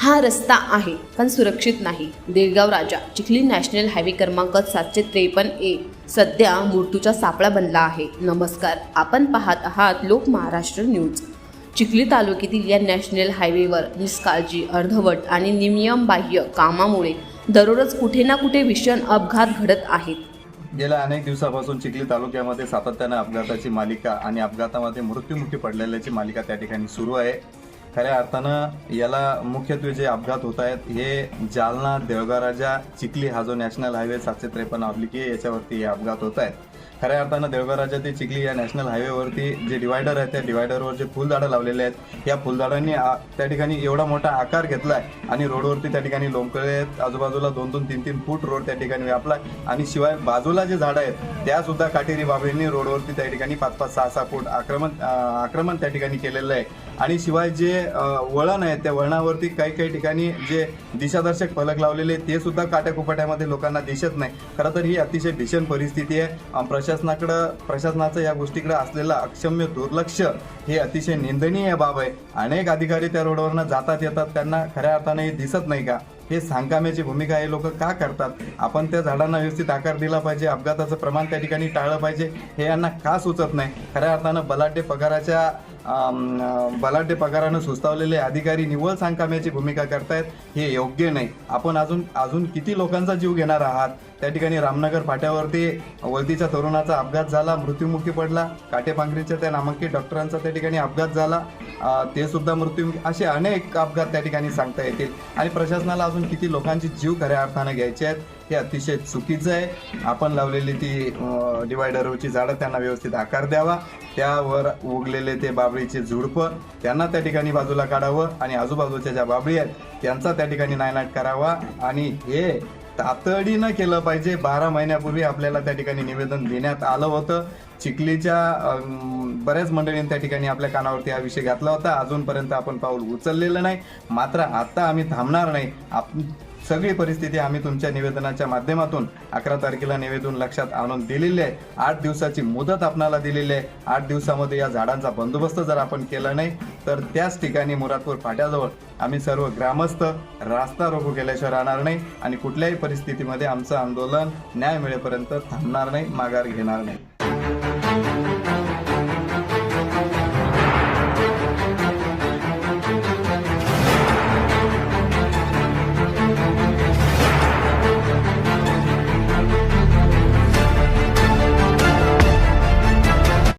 हा रस्ता आहे पण सुरक्षित नाही. देळगाव राजा चिखली नॅशनल हायवे क्रमांक सातशे त्रेपन्न ए सध्या मृत्यूचा सापळा बनला आहे. नमस्कार आपण पाहत आहात लोक महाराष्ट्र न्यूज. चिखली तालुक्यातील या नॅशनल हायवेवर निष्काळजी अर्धवट आणि नियमबाह्य कामामुळे दररोज कुठे ना कुठे भीषण अपघात घडत आहेत. गेल्या अनेक दिवसापासून चिखली तालुक्यामध्ये सातत्याने अपघाताची मालिका आणि अपघातामध्ये मृत्युमुखी पडलेल्याची मालिका त्या ठिकाणी सुरू आहे. खऱ्या अर्थानं याला मुख्यत्वे जे अपघात होत आहेत हे जालना देवगाराजा चिखली हा जो नॅशनल हायवे सातशे त्रेपन्न ऑब्लिके याच्यावरती हे अपघात होत आहेत. खऱ्या अर्थानं देवघराच्या ते चिखली या नॅशनल हायवेवरती जे डिवायडर आहेत त्या डिवायडरवर जे फुलझाडं लावलेले आहेत या फुलझाडांनी त्या ठिकाणी एवढा मोठा आकार घेतलाय आणि रोडवरती त्या ठिकाणी लोंबकळे आहेत. आजूबाजूला दोन दोन तीन तीन फूट रोड त्या ठिकाणी व्यापलाय आणि शिवाय बाजूला जे झाडं आहेत त्या सुद्धा काटेरी बाबींनी रोडवरती त्या ठिकाणी पाच पाच सहा सहा फूट आक्रमण आक्रमण त्या ठिकाणी केलेलं आहे. आणि शिवाय जे वळण आहे त्या वळणावरती काही काही ठिकाणी जे दिशादर्शक फलक लावलेले ते सुद्धा काट्याकुपाट्यामध्ये लोकांना दिसत नाही. खरं तर ही अतिशय भीषण परिस्थिती आहे. प्रशासनाकडं प्रशासनाचं या गोष्टीकडे असलेलं अक्षम्य दुर्लक्ष हे अतिशय निंदनीय बाब आहे. अनेक अधिकारी त्या रोडवरनं जातात येतात. त्यांना खऱ्या अर्थाने हे दिसत नाही का? हे सांगकाम्याची भूमिका हे लोक का करतात? आपण त्या झाडांना व्यवस्थित आकार दिला पाहिजे. अपघाताचं प्रमाण त्या ठिकाणी टाळलं पाहिजे. हे यांना का सुचत नाही? खऱ्या अर्थानं बलाढ्य पगाराच्या बलाढ्य पगारानं सुस्तावलेले अधिकारी निव्वळ सांगकाम्याची भूमिका करतायत. हे योग्य नाही. आपण अजून अजून किती लोकांचा जीव घेणार आहात? त्या ठिकाणी रामनगर फाट्यावरती वलतीच्या तरुणाचा अपघात झाला. मृत्युमुखी पडला. काटेपांगरीच्या त्या नामांकित डॉक्टरांचा त्या ठिकाणी अपघात झाला. ते सुद्धा मृत्यू असे अनेक अपघात त्या ठिकाणी सांगता येतील. आणि प्रशासनाला अजून किती लोकांचे जीव खऱ्या अर्थानं घ्यायचे आहेत हे अतिशय चुकीचं आहे. आपण लावलेली ती डिवायडरची झाडं त्यांना व्यवस्थित आकार द्यावा. त्यावर उगलेले ते बाबळीचे झुडपं त्यांना त्या ठिकाणी बाजूला काढावं आणि आजूबाजूच्या ज्या बाबळी आहेत त्यांचा त्या ठिकाणी नायनाट करावा. आणि हे तातडीनं केलं पाहिजे. बारा महिन्यापूर्वी आपल्याला त्या ठिकाणी निवेदन देण्यात आलं होतं. चिखलीच्या बऱ्याच मंडळींनी त्या ठिकाणी आपल्या कानावरती हा विषय घातला होता. अजूनपर्यंत आपण पाऊल उचललेलं नाही. मात्र आता आम्ही थांबणार नाही. आप सगळी परिस्थिती आम्ही तुमच्या निवेदनाच्या माध्यमातून अकरा तारखेला निवेदन लक्षात आणून दिलेली आहे. आठ दिवसाची मुदत आपणाला दिलेली आहे. आठ दिवसामध्ये या झाडांचा बंदोबस्त जर आपण केला नाही तर त्याच ठिकाणी मुरादपूर फाट्याजवळ आम्ही सर्व ग्रामस्थ रास्ता रोको केल्याशिवाय राहणार नाही आणि कुठल्याही परिस्थितीमध्ये आमचं आंदोलन न्याय मिळेपर्यंत थांबणार नाही माघार घेणार नाही. Thank you.